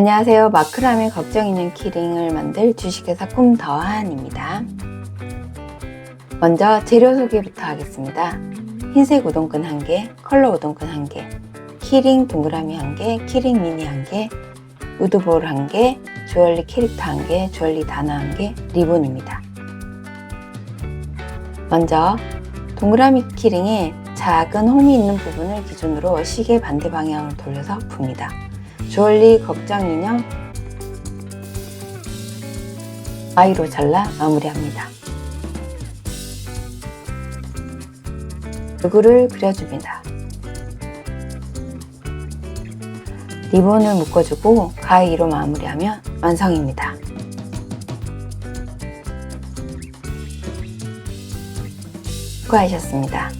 안녕하세요. 마크라메 걱정 있는 키링을 만들 주식회사 꿈더한입니다. 먼저 재료 소개부터 하겠습니다. 흰색 우동끈 1개, 컬러 우동끈 1개, 키링 동그라미 1개, 키링 미니 1개, 우드볼 1개, 주얼리 캐릭터 1개, 주얼리 단어 1개, 리본입니다. 먼저 동그라미 키링에 작은 홈이 있는 부분을 기준으로 시계 반대 방향으로 돌려서 풉니다. 주얼리 걱정 인형 아이로 잘라 마무리합니다. 얼굴을 그려줍니다. 리본을 묶어주고 가위로 마무리하면 완성입니다. 수고하셨습니다.